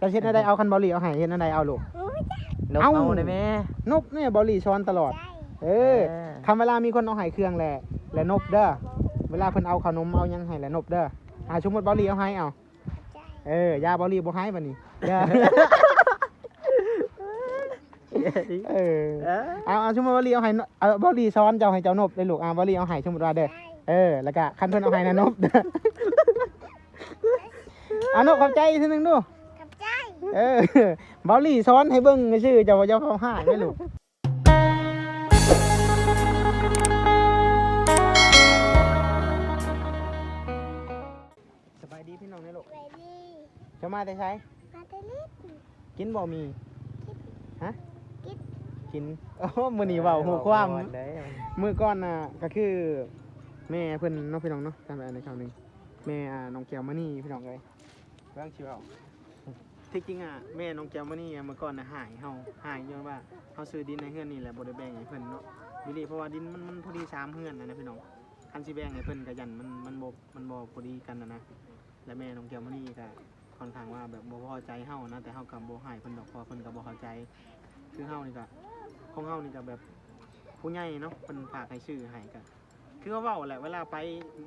จะเฮ็ดอะไรเอาคันเบาหลีเอาให้เฮ็ดอะไรเอาลูกรู้จักนกเอ้า เอาได้แม่นกเนี่ยเบาหลีช้อนตลอดใจเออ คำเวลามีคนเอาให้เครื่องแหละและนบเด้อเวลาเพิ่นเอาขนมเอาหยังให้และนบเด้ออ่าสมมุติเบาหลีเอาให้เอาใจเออยาเบาหลีบ่ให้บัดนี้อย่าเออเออเอาเอาสมมุติเบาหลีเอาให้นเอาเบาหลีซ้อนเจ้าให้เจ้านบเลยลูกอ่าเบาหลีเอาให้สมมุติว่าเด้อใจเออแล้วก็คันเพิ่นเอาให้นะนบเด้อเอานบขอบใจอีกทีหนึงดูกับใจ เออเบาหลีซ้อนให้เบิ่งชื่อเจ้าว่าเจ้าเขาหายไหมลูกสบายดีพี่น้องเนี่ยลูกไปดีจะมาแต่ใช้ มาเตลิดกินบ่มี ฮะ กินกินโอ้มื้อนี้เว้าหูความได้มื้อก่อนน่ะก็คือ แม่เพิ่นเน้องพี่น้องเนาะจำได้ในคราวหนึงแม่อ่าน้องแก้วมณีพี่น้องเอ้ยเรื่องชีวเอา ที่จริงอะแม่น้องแก้วมณีอะเมื่อก่อนน่ะหายเฮาหายย้อนว่าเฮาซื้อดินในเฮือนนี่แหละบ่ได้แบ่งให้เพิ่นเนาะวิลีเพราะว่าดินมันมันพอดีสามเฮือนนะนะพี่น้องคันสิแบ่งให้เพิ่นก็ยันมันมันบ่มันบ่พอดีกันนะนะและแม่น้องแก้วมณีก็ค่อนข้างว่าแบบบ่พอใจเฮานะแต่เฮาก็บ่ให้เพิ่นดอกเพราะเพิ่นก็บ่เข้าใจ คือเฮานี่ก็ของเฮานี่ก็แบบผู้ใหญ่เนาะเพิ่นฝากให้ชื่อให้ก็คือว่าเว้าแหละเวลาไป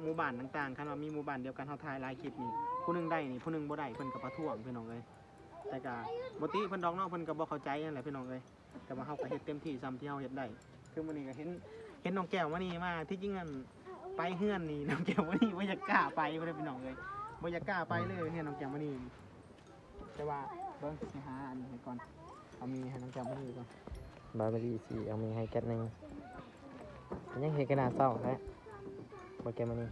หมู่บ้านต่างๆคันว่ามีหมู่บ้านเดียวกันเฮาถ่ายหลายคลิปนี่ผู้หนึงได้นี่ผู้หนึงบ่ได้เพิ่นก็ประท้วงพี่น้องเอ้ย แต่ก็บ่ติเพิ่นดอกเนาะเพิ่นก็บ่เข้าใจนั่นแหละพี่น้องเอ้ยแต่ว่าเฮาก็เฮ็ดเต็มที่ซ้ำที่เฮาเฮ็ดได้ คือมื้อนี้ก็เห็นเห็นน้องแก้วมานี่มาที่จริงอันไปเฮือนนี่น้องแก้วมานี่บ่อยากกล้าไปบ่ได้พี่น้องเอ้ยบ่อยากกล้าไปเลยเฮือนน้องแก้วมานี่แต่ว่าเบิ่งสิหาอันนี้ให้ก่อนเอามีให้น้องแก้วมานี่ก่อนบาร์บีคิวสิเอามีให้แก๊สหนึงยังเห็นกระดาษเศร้าแท้บ่แกมานี่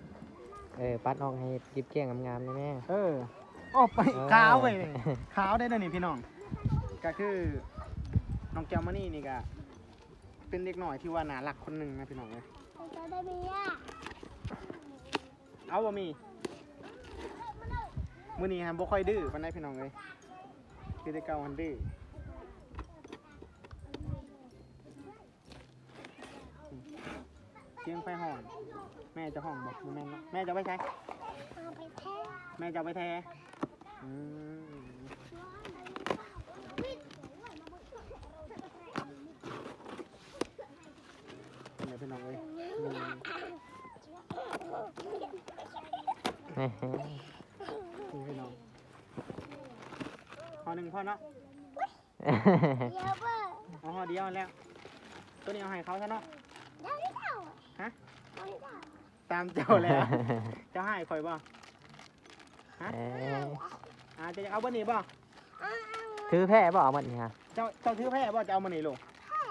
เออ ปัดออกให้กิบเกลี้ยงงามๆนี่แม่เออ ออกไปเออ ขาวไปเลยขาวได้เลยนี่พี่น้อง ก็คือน้องแก้วมานี่นี่ก็เป็นเด็กหน่อยที่ว่าน่ารักคนหนึ่งนะพี่น้องเลยจะได้ไม่ยากเอาบ่มีมื้อนี้ฮะบ่ค่อยดื้อปานใดพี่น้องเลยคือแต่เก่ามันดื้อเสียงไฟห้องแม่จะห้องบอกบ่แม่นเนาะแม่จะเอาไปใช้เอาไปแท้แม่จะเอาไปแท้ อืมเป็นไงพี่น้องเอ้ยอืมนี่พี่น้องพอหนึ่งพอเนาะเดี๋ยวเบอาห่อเดียวแล้ว ตัวนี้เอาให้เขาซะเนาะ ฮะ ตามเจ้าแล้ว เจะให้คอยบ่ เอ้ย อาจะเอาบ่นี่บ่เอาเอาถือแพร่บ่เอามันนี่ฮะเจ้าเจ้าถือแพร่บ่จะเอามานี่ลูก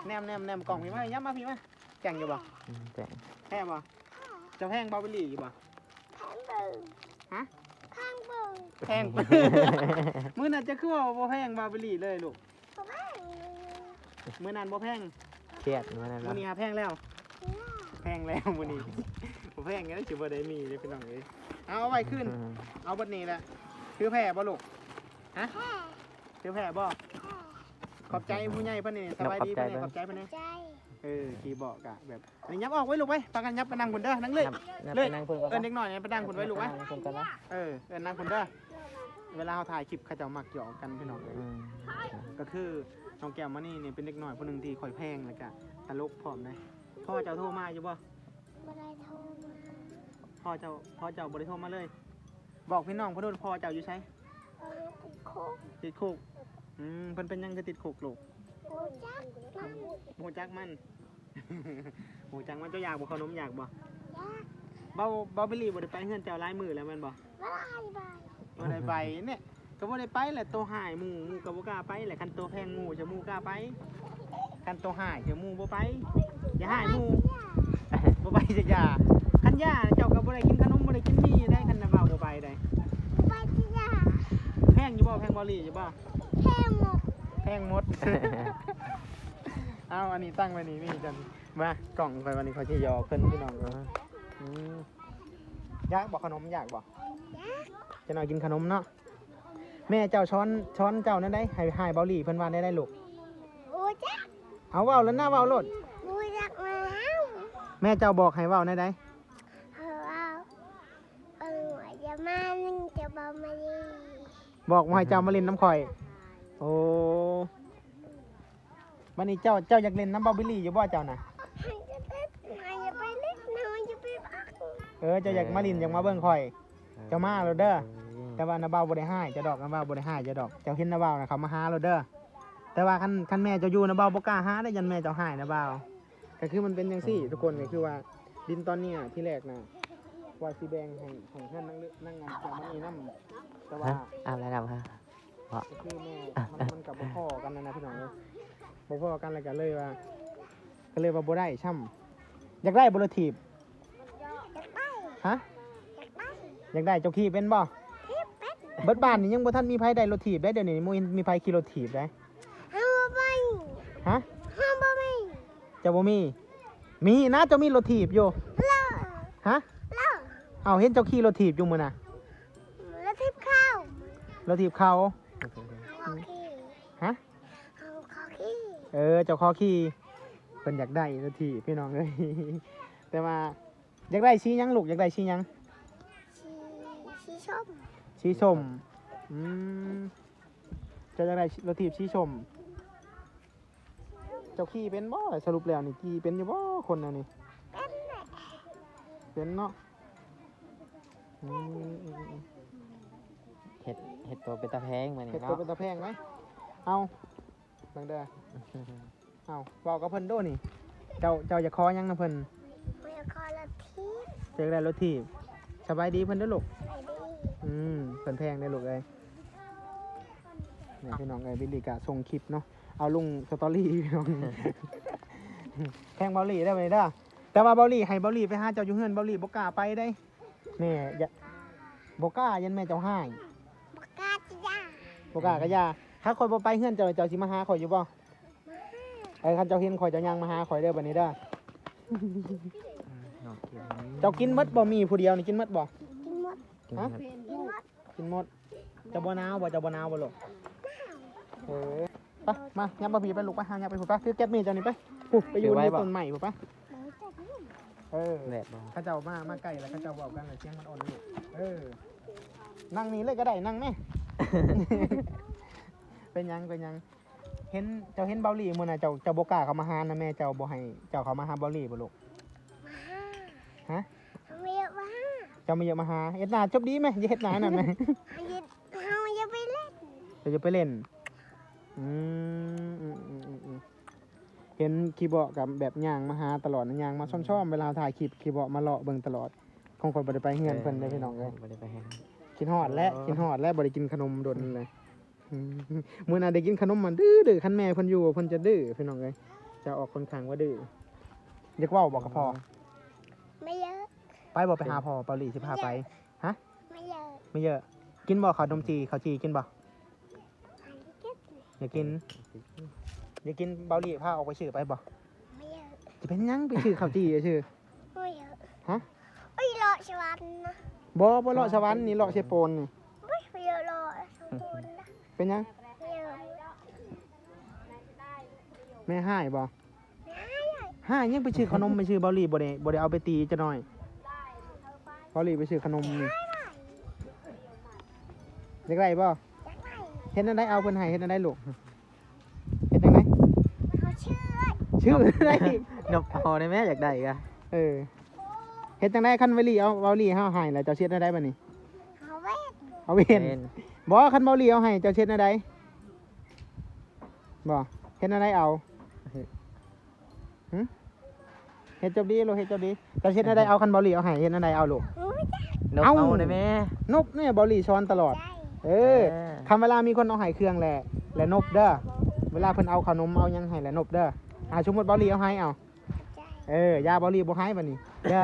แนมแนมแนมกล่องพี่มาย้ำมาพี่มาแก่งอยู่บ่อืมแต่งแพร่บ่เจะแพงบ่ไปหลีอยู่บ่แทงเบิ่งฮะ ข้างเบิ่งแพงมื้อนั้นจะคือว่าบ่แพงบ่ไปหลีเลยลูกเขาแพงมื้อนั้นบ่แพงเครียดมานั่นมื้อเนาะนี้หาแพงแล้ว แพงแล้วมื้อนี้บ่แพงงั้นสิบ่ได้มีเด้อพี่น้องเอ้ยเอาเอาไว้ขึ้นอืมเอาบัดนี้แหละ ถือแพร่บ่ลูกแค่ถือแพร่บ่ ขอบใจผู้ใหญ่เพิ่นนี่สบายดีเพิ่นนี่ขอบใจเพิ่นนี่ใจเออขี่เบาะกะแบบอันนี้ยับออกไว้ลูกไว้ปากันยับไปนั่งคุณเด้อนั่งเลยนับนับเลยไปนั่งคุยกันเอินเด็กหน่อยเนี่ยไปนั่งคุณไว้ลูกไว้นั่งคุยกันนะเออเอินนั่งคุณเด้อเวลาเขาถ่ายคลิปเขาจะมักหยอกกันพี่น้องเลยอืมก็คือน้องแก้วมานี่นี่เป็นเด็กหน่อยผู้หนึ่งที่คอยแพงแล้วก็ตลกพร้อมเลยพ่อเจ้าโทรมาอยู่บ่บ่ได้โทรมาพ่อเจ้าพ่อเจ้าบริโทรมาเลย บอกพี่น้องเพ่อโดนพ่อเจ้าอยู่ใช้เอาติดคุกติดคุกอืมเพิ่นเป็นหยังจะติดคุกลูกกูจักมันหูจักมันหูจักมันเจ้าอยากบ่ขนมอยากบ่ยากเบาเบาบิลลี่บ่ได้ไปเฮือนเจ้าลายมือแล้วแม่นบ่บ่ได้บายบ่ได้ไปเนี่ยก็บ่ได้ไปแหละตัวหายหมู่หมู่ก็บ่กล้าไปแหละคันตัวแพงหมู่จะหมู่กล้าไปคันตัวหายจะหมู่บ่ไปอย่าหายหมู่บ่ไปจะอย่าคันย่าเจ้าก็บ่ได้กินขนมบ่ได้กินมีได้คันน่ะเว้า บ่ไปได้ไปที่ยาแพงอยู่บ่แพงบ่ลี่อยู่บ่แค่หมดแพงหมด เอาอันนี้ตั้งไว้นี่นี่จันมากล่องไปวันนี้เขาสิยอเพิ่นพี่น้องเนาะอืมอยากบ่ขนมอยากบ่ยากจะหน่อยกินขนมเนาะแม่เจ้าช้อนช้อนเจ้านั่นได้ให้ให้เบาหลี่เพิ่นว่าได้ได้ลูกกูจักเอาเว้าแล้วหน้าเว้าโลดกูจักมาแล้วแม่เจ้าบอกให้เว้าได้ได้ เออเอาเอออย่ามานึงจะบอมาดีบอกว่าให้เจ้ามาเล่นน้ำข่อย โอ้วันนี้เจ้าเจ้าอยากเล่นน้ำบาบิลลี่อยู่บ่เจ้าน่ะ ให้จะไปให้จะไปเล่นให้จะไปพักเออเจ้าอยากมาลินอยากมาเบิ่งข่อย เจ้ามาแล้วเด้อ แต่ว่านาบ่าวบ่ได้ให้เจะดอกนาบ่าวบ่ได้ให้เจะดอก เจ้าเห็นนาบ่าวนะเขามาหาเราเด้อ แต่ว่าคันคันแม่เจ้าอยู่นาบ่าวบ่กล้าหาได้ยันแม่เจ้าให้นาบ่าวก็คือมันเป็นจังซี่ ทุกคนก็คือว่าดินตอนเนี้ยที่แรกน่ะ ว่าสิแบ่งให้ให้เพื่อนนั่งเลือกนั่งงานเจ้ามันนี่นํแต่ว่าฮะเอาอะไรครับฮะ ก็คือแม่มันมันกับบ่พอกันนะนะพี่น้องเอ้ยบ่พอกันแล้วก็เลยว่า ก็เลยว่าบ่ได้ช่ำอยากได้บ่รถถีบอยากไปฮะอยากไปอยากได้เจ้าขี่เป็นบ่เฮ็ดเป็ดเบิดบ้านนี่ยังบ่ทันมีไผได้รถถีบได้เดี๋ยวนี้บ่เห็นมีไผขี่รถถีบได้เฮาบ่ไปฮะเฮาบ่ไปเจ้าบ่มี มีนะเจ้ามีรถถีบอยู่เล่าฮะ เล่าเอาเห็นเจ้าขี่รถถีบอยู่มื้อน่ะแล้วทิพย์ข้าวรถถีบเขาเฮาขี้ฮะเฮาขอขี้เออเจ้าขอขี่เพิ่นอยากได้รถถีบพี่น้องเอ้ยแต่ว่าอยากได้ชี้หยังลูกอยากได้ชี้หยังชีชีส้มชี้ชมอืมเจ้าอยากได้รถถีบชี้ชม เจ้าขี่เป็นบ่สรุปแล้วนี่ขี่เป็นอยู่บ่คนน่ะนี่เป็นแหละเป็นเนาะ อืมอืมอืมเห็ดเห็ดตัวเป็นตะแพงมานี่เห็ดตัวเนาะเป็นตะแพงไหมเอาบังเด้อเอาบอกกับเพิ่นโดนี่ เจ้าเจ้าอย่าคอหยังนะเพิ่นไม่คอละทิพย์เจอได้รถถีบสบายดีเพิ่นเด้อลูก ไปดีอืมเพิ่นแพงได้อลูกเอ้ยนี่พี่น้องเอ้ยบิลลี่กะส่งคลิปเนาะเอาลงสตอรี่พี่น้อง แพงเบาหลี่ได้ไหมเด้อแต่ว่าเบาหลี่ให้เบาหลี่ไปหาเจ้าอยู่เฮือนเบาหลี่บ่กล้าไปได้ แม่อย่าบ่กล้ายันแม่เจ้าให้บอกกาจิยาบ่กล้าก็อย่าถ้าข่อยบ่ไปเฮือนเจ้าเจ้าสิมาหาข่อยอยู่บ่ไอ้คันเจ้าเห็นข่อยเจะยังมาหาข่อยเด้อบัดนี้เด้อเนาะเจ้ากินหมดบ่มีผู้เดียวนี่กินหมดบ่ กินหมดกินฮะ ครับกินหมดกินหมดเจะบ่หนาวบ่เจะบ่หนาวบ่ลูกเออไปมายับบ่ผีไปลูกไปหายับไปพุ่นไปถือแก๊สมีดเจ้านี่ไปพุ่นไปอยู่ในต้นไม้พุ่นไปหมูจัดนี่ เออแดดบ่ เข้าเจ้ามามาใกล้แล้วเข้าเจ้าเว้ากันแล้วเสียงมันอ่อนลูกเออ นั่งนี่เลยก็ได้นั่งแม่เป็นหยังเป็นหยัง เห็นเจ้าเห็นเบาหลี่มื้อน่ะเจ้าเจ้าบ่กล้าเข้ามาหานะแม่เจ้าบ่ให้เจ้าเข้ามาหาเบาหลี่บ่ลูกมาห้าฮะทำไมเยอะมาห้าเจ้าไม่เยอะมาหาเฮ็ดหน้าจบดีไหมอย่าเฮ็ดหน้านั่นไหมเฮาจะเฮาจะไปเล่นเดี๋ยวจะไปเล่น อืมอืมอืมอืมอืม เห็นคีย์บอร์ดกับแบบย่างมาหาตลอดนะย่างมาซ่อมๆเวลาถ่ายคลิปคีย์บอร์ดมาเลาะเบิ่งตลอดคงคนบ่ได้ไปเฮือนเพิ่นเลยพี่น้องเอ้ยบ่ได้ไปหากินฮอดและกินฮอดและบ่ได้กินขนมโดนเลยอืมมื้อหน้าได้กินขนมมันดื้อดื้อคันแม่เพิ่นอยู่เพิ่นจะดื้อพี่น้องเอ้ยจะออกค่อนข้างว่าดื้ออยากเว้าบอกกับพ่อไม่เยอะ ไปบ่ไปหาพ่อเปาหลีสิพาไปไม่เยอะไม่เยอะ กินบ่ข้าวนมจีข้าวจีกินบ่อันนี้เก็บอยากกิน อยากกินเบาหลีพาออกไปชื่อไปบ่ไม่เยอะจะเป็นหยังไปชื่อข้าวจีชื่อไม่เยอะฮะเอ้ยรอชวันนะบ่บ่เลาะสวรรค์นี่เลาะเชโปนนี่ไม่ไม่เยอะรอสองคนนะเป็นหยังไม่เยอะแม่ให้บ่ไม่เยอะให้ยังไปชื่อขนมไปชื่อเบาหลีบ่ได้บ่ได้เอาไปตีจะหน่อยเบาหลีไปชื่อขนมนี่อยากได้บ่อยากไปเฮ็ดจั่งใดเอาเพิ่นให้เฮ็ดจั่งใดลูกเฮ็ดจั่งใด เขาชื่อ ชื่อได้นบเอาได้ไหมอยากได้อีกอะเออเฮ็ดจั่งใดคันเบาหลีเอาเบาหลีเฮาให้แล้วเจ้าเช็ดจั่งใดบัดนี้เขาเวทเอาเว้นเป็นบ่คันเบาหลีเอาให้เจ้าเช็ดจั่งใดบ่เฮ็ดจั่งใดเอาเฮ็ดจบดีลูกเฮ็ดจบดีแต่เฮ็ดอะไรเอาคันบอลลี่เอาให้เฮ็ดอะไรเอาลูกหูจักนบเอ้าเอาได้ไหมนบเนี่ยบอลลี่ช้อนตลอดใจเออคำเวลามีคนเอาให้เครื่องแหละและนบเด้อเวลาเพิ่นเอาขนมเอาหยังให้และนบเด้อ อ่าสมมุติบอลลี่เอาให้เอาใจเออยาบอลลี่บ่ให้บัดนี้เด้อ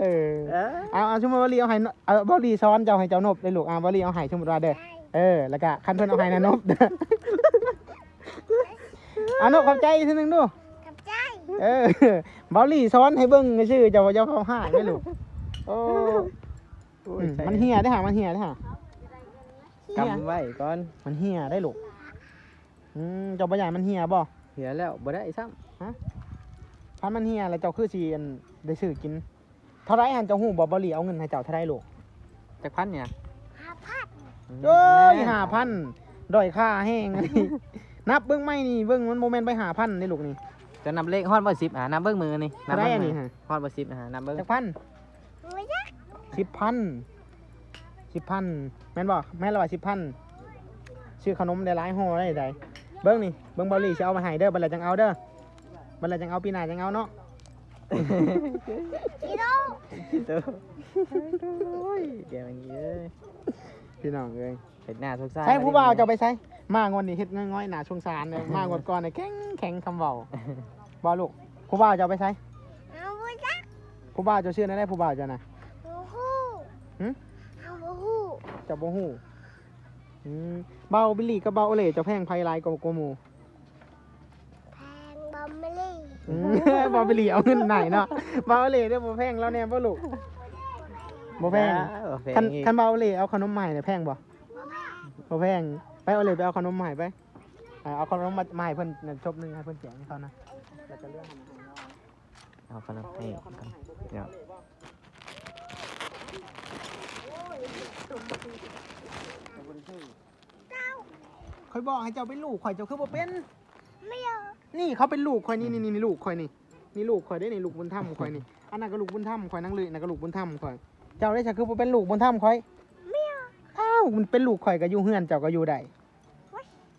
เออเออเอาเอาสมมุติบอลลี่เอาให้นเอาบอลลี่ช้อนเจ้าให้เจ้านบเลยลูกอ่าบอลลี่เอาให้สมมุติว่าเด้อใจเออแล้วก็คันเพิ่นเอาให้นะนบเด้อเอานบขอบใจอีกทีหนึงดูกับใจเออเบาหลี่ซ้อนให้เบิ้งชื่อเจ้าเจ้าเขาหายไม่รู้โอ้โอ้อืยมใช่มันเหี่ยได้ห่ามันเหี่ยได้ห่ากำไว้ก่อน มันเหี่ยได้ลูก อืมเจ้าปัญญานมันเหี่ยบ่เหียแล้วบ่ได้ซ้พันมันเหี่ยแล้วเจ้าคือสีอันได้ซื้อกิน เท่าไรหันเจ้าหูบ่เบาหลี่เอาเงินให้เจ้าเท่าไรลูกจักพันเนี่ยหาพัดเอ้ยหาพันดอยค่าแห้งอันนี้นับเบิ้งไม่นี่เบิ้งมันโมเมนต์ไปหาพันนี่ลูกนี่จะนับเลขฮอดบ่สิบอะนับเบิ่งมือนี่นับได้เบิ่งอันมืนี้อฮะฮอดบ่สิบอะนับเบิ่งจักพันไม่ได้สิบพันสิบพันแม่นบอกแม่นละว่าสิบพันชื่อขนมได้หลายห่อได้ใด เบิ้งนี่เบิ้งบอลลี่จะเอามาให้เด้อบัลลัจังเอาเด้อบัลลัจังเอาปีหน้าจังเอาเนาะกิโลตัวโอ้ยเดี๋ยวอย่างนี้เอ้ยพี่น้องเอ้ยเห็ดหน้าทุกสายใช้ผู้บ่าวจะเอาไปใช้มางวนนี่เฮ็ดง่อยๆหนาชงสารเลยมางวนก่อนเนี่ยแข็งแข็งคำเบาบ่ลูกผู้บ่าวจะเอาไปใช้เอาไม่ได้ผู้บ่าวจะชื่อนั่นได้ผู้บ่าวจะนะโอ้โหเอาโอ้โหจะบ่ฮู้อืม เบาบิลลี่กับเบาโอเล่จะแพงไพลายกว่าโกหมูแพงบอมเมลี่อืม เบาบิลลี่เอาเงินไหนเนาะเบาโอเล่ได้อบ่แพงแล้วแน่บ่ลูกบ่แพงบ่แพงคันอีกคันเบาโอเล่เอาขนมใหม่เนี่ยแพงบ่บอแพงบ่แพงไปโอเล่ไปเอาขนมใหม่ไปอ่าเอาขนมมามาให้เพิ่นนั่นชบหนึงให้เพิ่นแจกให้เขานะแล้วก็เรื่องให้เอาขนมให้กันเดี๋ยว ข่อยบอกให้เจ้าเป็นลูกข่อยเจ้าคือบ่เป็นไม่เอานี่เขาเป็นลูกข่อยนี่นี่นี่ลูกข่อยนี่นี่ลูกข่อยได้นี่ลูกบุญธรรมข่อยนี่อันนั้นก็ลูกบุญธรรมข่อยนั่งเลยนั่นก็ลูกบุญธรรมข่อยเจ้าได้ชักคือบ่เป็นลูกบุญธรรมข่อยไม่เอาอ้าวมันเป็นลูกข่อยก็อยู่เฮือนเจ้าก็อยู่ได้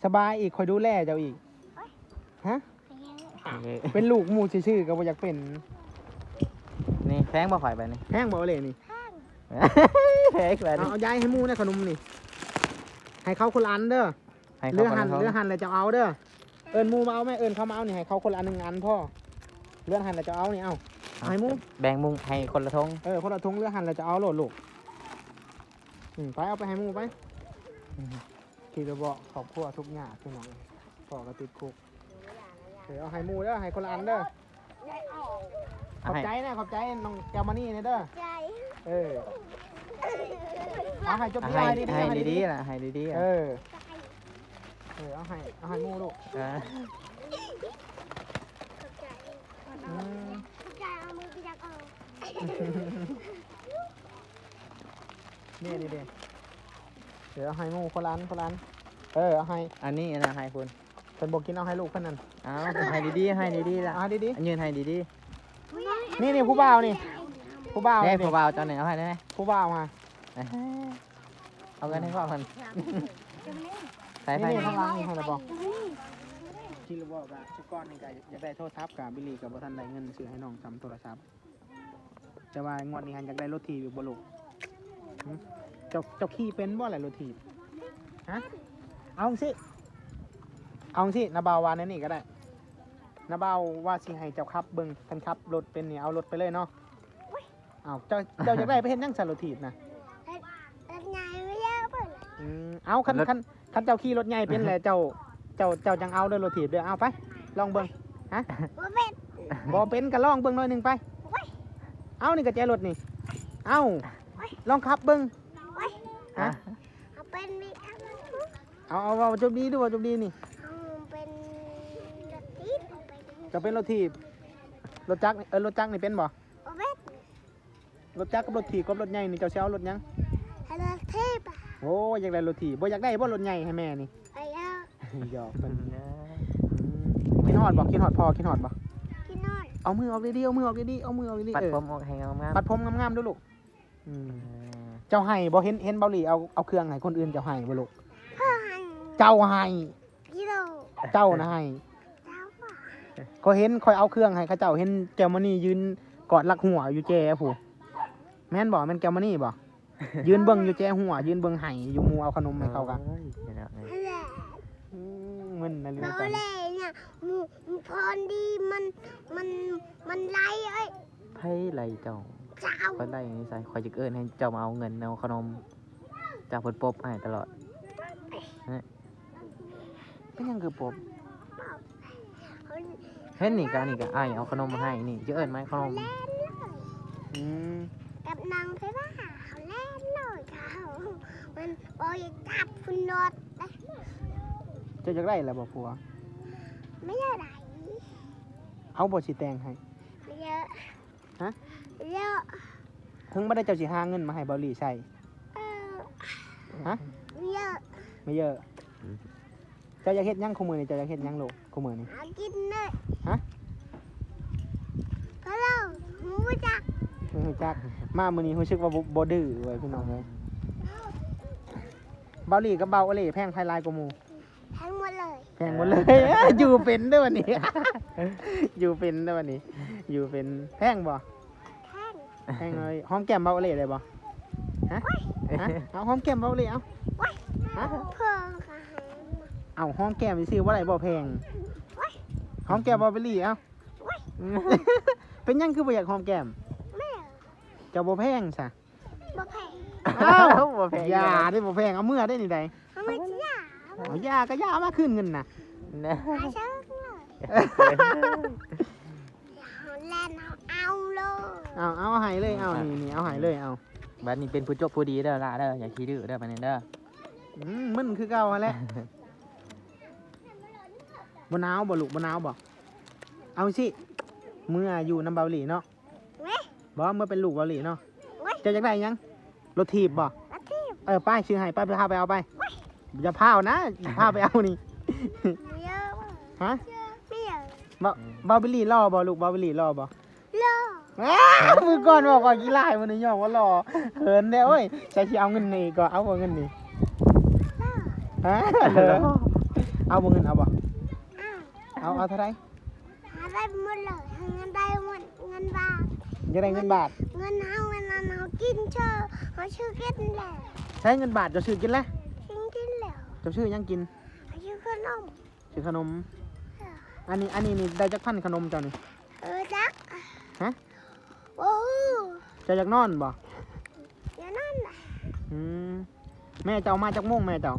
สบายอีกข่อยดูแลเจ้าอีกฮะโอเคเป็นลูกหมู่ชื่อๆก็บ่อยากเป็น นี่แพงบ่ข่อยไปนี่แพงบ่เลยนี่แพงไปเอานี่เอาย้ายให้หมู่นะขนมนี่ให้เขาคนละอันเด้อ ให้เลืเขาอคนหันละเลือหันแล้วจะเอาเด้อ เอิญมูมาเอาไหมเอิญเขามาเอานี่ให้เขาคนละอันหนึ่งอันพ่อเลือหันแล้วจะเอานี่เอาเอาให้หมู่แบ่งมุงให้คนละทงเออคนละทงเลือหันแล้วจะเอาโหลดลูกอืมไปเอาไปให้หมูไปขี่ระเบาะขอบครัวทุกอย่างพี่น้องพ่อก็ติดคุกเดี๋ยวเอาให้หมูเด้อให้คนละอันเด้อขอบให้ใจนะขอบใจน้องแกวมานี่นะเด้อ ใจเออเอาให้จบอะดีให้ดีให้ให้ดีๆนะให้ดีๆเออะอ เออเอาให้เอาให้หมูลูกอ่าอืมใจเอามือไปจับเอานี่ดีดีเดี๋ยวเอาให้หมูคนละอันคนละอันเออเอาให้อันนี้นะให้คุณเพิ่นบอกกินเอาให้ลูกเพิ่นนั่นเอาให้ดีๆให้ดีๆล่ะเอาให้ดีอันยืนให้ดีๆนี่นี่ผู้บ่าวนี่ผู้บ่าวๆนี่เด้ผู้บ่าวเจ้าไหนเอาให้ได้ไหมผู้บ่าวมา เอากันให้พ่อคน ใส่นี่ไฟนี่ข้างหล่างนี่ให้เราบอกคิดว่าแบบชุกก้อนนี่ก็อยากได้โทรศัพท์กับบิลลี่กับบ่ทันได้เงินซื้อให้น้องซ้ำโทรศัพท์แต่ว่างวดนี้หันอยากได้รถถีบอยู่บ่ลูกหึเจ้าเจ้าขี่เป็นบ่แหละรถถีบฮะเอาสิเอาสินาบาววานนั่นนี่ก็ได้นาบาวว่าสิให้เจ้าขับเบิ่งคันขับรถเป็นนี่เอารถไปเลยเนาะเอาเจ้าเจ้าอยากได้ไปเห็นยังสันรถถีบนะแล้วไงไม่เยอะเปิดอืมเอาคันคัน คันเจ้าขี่รถใหญ่เป็นแหละเจ้าเจ้าเจ้าจังเอาเด้อรถถีบเด้อเอาไปลองเบิ่งว่าเป็นบ่เป็นก็ลองเบิ่งหน่อยหนึงไป เอานี่ก็แจรถนี่ เอาลองขับเบิ่งฮะเอาเป็นมีอันเอาเอาเอาจบดีดูว่าจบดีนี่ เอาเป็นกระติบเอาเป็นจะเป็นรถถีบรถจักรนี่เออรถจักรนี่เป็นบ่ว่าเป็นรถจักรกับรถถีบกับรถใหญ่นี่เจ้าสิเอารถหยัง อะไรเทพอะ โอ้อยากได้รถถีบบ่อยากได้บ่รถใหญ่ให้แม่นี่ไอ้เอาหยอกเพิ่นอืมกินฮอดบ่กินฮอดพ่อกินฮอดบ่ที่นอนเอามือออกดีๆเอามือออกดีๆเอามือออกดีๆปัดเออผมออกให้งามๆปัดผมงามๆดูลูกอืมอ่าเจ้าให้บ่เห็นเห็นเบาหลีเอาเอาเครื่องให้คนอื่นเจ้าให้บ่ลูกพ่อหันเจ้าให้กิโลเจ้านะให้เจ้าป่ะก็เห็นคอยเอาเครื่องให้เขาเจ้าเห็นแกวมานี่ยืนกอดลักหัวอยู่แจผู้แม่นบ่แม่นแกวมานี่บ่ ยืนเบิ่งอยู่แจหัว ยืนเบิ่งไห้อยู่หมูเอาขนมให้เขากันโอ้ยเดี๋ยวนะอะไรมึนนั่นเลเรายจังเล่เนี่ยหมูหมูพรดีมันมันมันไล่เอ้ยไพ่ไรเจ้าเจ้าคอยไล่อย่างนี้ใส่คอยจะเอิ้นให้เจ้ามาเอาเงินเอาขนมจากเพิ่นปบให้ตลอดเป็นหยังคือปบเขาเห็นนี่กานี่ก็อ้ายเอาขนมมาให้นี่จะเอิ้นไหมขนมเล่นเลยอืมกับนางใช่ปะเขาเล่นเลยเขา มันบอยจับคุณนดนะเจ้าอยากได้แล้วบ่ผัว ไม่เยอะไหนเอาบ่สิแต่งให้ไม่เยอะฮะ เยอะถึงบ่ได้เจ้าสิหาเงินมาให้เบาหลีใช้เออฮะ เยอะไม่เยอะ เจ้าอยากเฮ็ดหยังคุมือนี่เจ้าอยากเฮ็ดหยังลูกคุมือนี่ หากินเลยฮะ ก็เล่าหมูจัก ไม่รู้จักมามื้อนี้รู้สึกว่าบ่บ่ดื้อเว้ยพี่น้องเอ้ย เบาหลีกับเบาโอเล่แพงไพลายกว่าหมู่ทั้งหมดเลยแพงหมดเลย อยู่เป็นเด้อวันนี้ อยู่เป็นเด้อวันนี้ อยู่เป็นแพงบ่แท่งแพงเลยหอมแก้มเบาโอเล่เลยบ่ฮะฮะเอาหอมแก้มเบาโอเล่เอาฮะเพิ่งค่ะเอาหอมแก้มซื้อว่าไรบ่แพงหอมแก้มเบาเบอรี่เอาเป็นหยังคือบ่อยากหอมแก้มแม่เจ้าบ่แพงซะบ่แพง อ้าวบ่แพงยาได้บ่แพงเอาเมื่อได้นี่ใดทำไมจะยาเอายาก็ยาเอามาคืนเงินน่ะนะหาเชิงเลยแลนเอาเอาเลยเอาเอาให้เลยเอานี่นี่เอาให้เลยเอาบัดนี้เป็นผู้จบผู้ดีเด้อล่ะเด้ออย่าขี้ดื้อเด้อบัดนี้เด้ออืมมึนคือเก่าหั่นแหละบ่หนาวบ่ลูกบ่หนาวบ่เอาสิเมื่ออยู่น้ำเบาหลีเนาะเว้ยบ่เมื่อเป็นลูกเบาหลีเนาะเว้ยเจ้าอยากได้หยัง รถถีบบ่อาทิตย์เออป้ายชื่อให้ป้ายไปพาไปเอาไปอย่าพาวนะพาไปเอานี่เยอะฮะไม่เยอะบอบาบิลลี่ล่อบ่ลูกบาบิลลี่ล่อบ่เลออ้าวมือก่อนบอกว่ากีฬามันนี่ยอมว่าล่อเหินเด้อเอ้ยใช้สิเอาเงินนี่ก็เอาบ่เงินนี่เลอฮะเลยเอาบ่เงินเอาบ่อ้าวเอาเอาเท่าไหร่หาได้หมดเลยเงินได้หมดเงินบาทจะได้เงินบาทเงินเฮาเงินนั้นเฮา กินเชอเขาชื่อกินแหละใช้เงินบาทจะซื้อกินแล้วกินกินแล้วจะซื้อหยังกินเขาชื่อขนมซื้อขนม อันนี้อันนี้นี่ได้จักพันขนมเจ้านี่เออจักฮะโอ้โหเจ้าอยากนอนบ่อย่างนั้นน่ะอืมแม่เจ้ามาจากโมงแม่เจ้า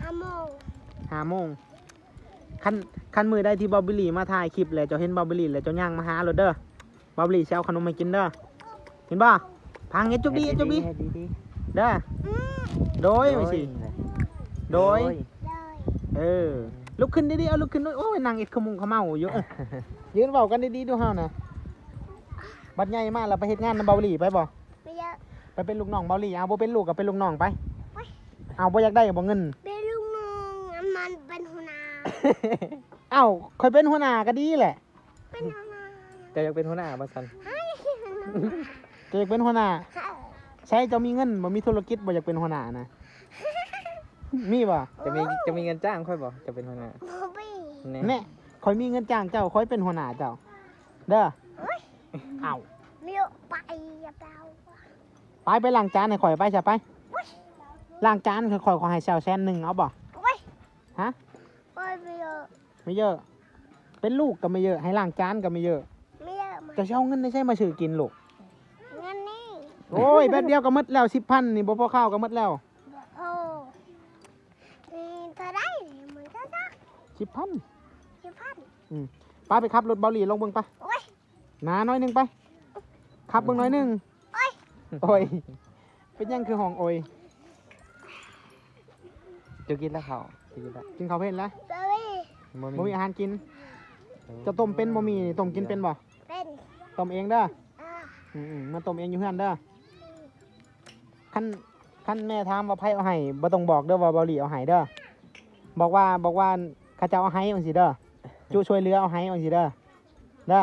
ห้าโมงห้าโมงคันคันมือได้ที่บอบบิลลี่มาถ่ายคลิปเลยเจ้าเห็นบอบบิลลี่เลยเจ้าย่างมาหาเราเด้อบอบบิลลี่สิเช้าขนมมากินเด้อเห็นบ่ พังเฮ็ดจุบดีเฮ็ดจุบดีให้ดีเด้ออืมโดยๆไม่สิโดยเลยเออ ลุกขึ้นดีๆเอาลุกขึ้นด้วยโอ้ยนางเอ็ดขมุงขมาอยู่เออยืนเบากันดีๆดูเฮานะบัดใหญ่มากเราไปเฮ็ดงานนำเบาหลี่ไปบ่ไม่เยอะไปเป็นลูกน้องเบาหลี่เอาบ่เป็นลูกกับเป็นลูกน้องไป เอาบ่อยากได้บ่เงิน เป็นลูกน้องมันเป็นหัวหน้า เอ้าคอยเป็นหัวหน้าก็ดีแหละ เป็นหัวหน้าจะอยากเป็นหัวหน้าบ่ซั่นให้ จะอยากเป็นหัวหน้า ใช้เจ้ามีเงินบ่มีธุรกิจบ่อยากเป็นหัวหน้านะ มีบ่จะมีจะมีเงินจ้างค่อยบ่จะเป็นหัวหน้าโมบี้แน่แน่คอยมีเงินจ้างเจ้าคอยเป็นหัวหน้าเจ้า เด้อเอ้าไม่เอาไปอย่าเปล่าไปไปล้างจานให้ข่อยไปใช่ไปล้างจานข่อยขอให้แซวแซนหนึ่งเอาบ่โอ้ยฮะโอ้ยไม่เยอะไม่เยอะ เป็นลูกก็ไม่เยอะ ให้ล้างจานก็ไม่เยอะไม่เยอะมาจะเช่าเงินได้ใช่มาซื้อกินลูกเงินนี่ โอ้ยแป๊บเดียวก็หมดแล้วสิบพันนี่บ่พอข้าวก็หมดแล้วโอ้นี่เธอได้เหมือนกันนะสิบพันสิบพันป้าไปขับรถเบาหลีลงเบิ่งไปโอ้ยหนาน้อยหนึงไปขับเบิ่งน้อยหนึงโอ้ยโอ้ยเป็นยังคือห้องโอยจะกินแล้วเขาจะกินแล้วกินข้าวเผ็ดแล้วเบบี้บ่บ่มีอาหารกิน จะต้มเป็นบ่มีนี่ต้มกินเป็นบ่เป็นต้มเองเด้ออ่าอืมๆมาต้มเองอยู่เฮือนเด้อ คันคันแม่ถามว่าไผเอาให้บ่ต้องบอกเด้อว่าเบาหลีเอาให้เด้อบอกว่าบอกว่าเขาเจ้าเอาให้จังซี่เด้อจุช่วยเหลือเอาให้จังซี่เด้อเด้อ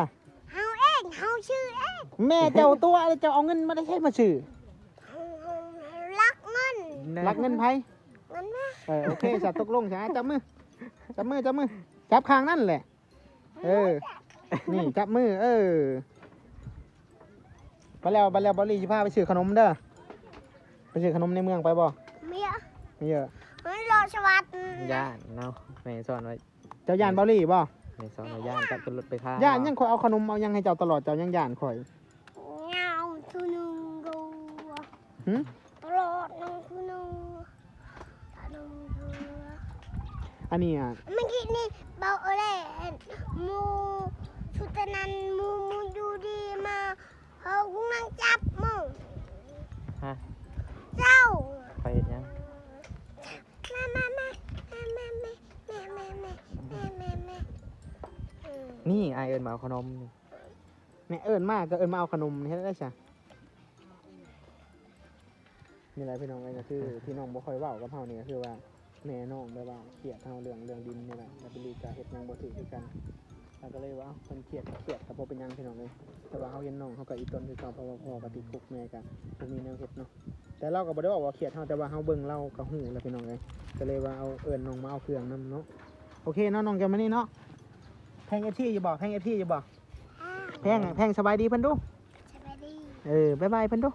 เฮาเองเฮาชื่อเองแม่เจ้าตัวเจ้าเอาเงินมาได้ใช้มาซื้อเฮาเฮารักเงินรักเงินไผเงินนะเออโอเคสัตว์ตกลงใช่ไหมจับมือจับมือจับมือจับข้างนั่นแหละ เออ นี่จับมือ เออไปแล้วไปแล้วบอลลี่จะพาไปซื้อขนมเด้อ ไปซื้อขนมในเมืองไปบ่เมียไม่เยอะเฮ้ยรอสวัสดิ์ย่านเนาะแม่สอนไว้เจ้าย่านบอลลี่บ่แม่สอนไว้ย่านจับขึ้นรถไปค้าย่านยังคอยเอาขนมเอายังให้เจ้าตลอดเจ้ายังย่านคอยเงาทุนึงกูหึรอดน้องทุนึงตานึงเธออันนี้อะเมื่อกี้นี่เบาอะไรมูชุดนั้นมูมูดูดีมาเขากุ้งนั่งจับมึงฮะ เจ้าไปเฮ็ดหยังแม่แม่แม่แม่แม่แม่แม่แม่แม่แม่แม่แม่อืมนี่อายเอิ้นมาเอาขนมนี่แม่เอิญมากก็เอิญมาเอาขนมนี่ได้ใช่มีอะไรพี่น้องกันก็คือที่น้องบ่ค่อยเว้ากับเฮานี่ก็คือว่าแม่น้องแบบว่าเครียดเฮาเรื่องเรื่องดินนี่แหละแล้วเป็นลีกาเฮ็ดหยังบ่ถูกคือกันเราก็เลยว่าเอ้าเพิ่นเครียดเครียดก็บ่เป็นหยังพี่น้องเลยแต่ว่าเฮาเห็นน้องเฮาก็อีต้นคือเก่าเพราะว่าพ่อก็ติดคุกแม่ก็บ่มีแนวเฮ็ดเนาะ แต่เราก็บ่ได้บอกว่าเครียดเฮาแต่ว่าเฮาเบิ่งเราก็ฮู้แล้วพี่น้องเลยก็เลยว่าเอาเอิ้นน้องมาเอาเครื่องนํเนาะโอเคเนาะน้องแกมานี่เนาะแพง FT อยู่บ่แพง FT อยู่บ่อ่าแพงอะแพงสบายดีเพิ่นดูสบายดีเออบ๊ายบายเพิ่นดูบ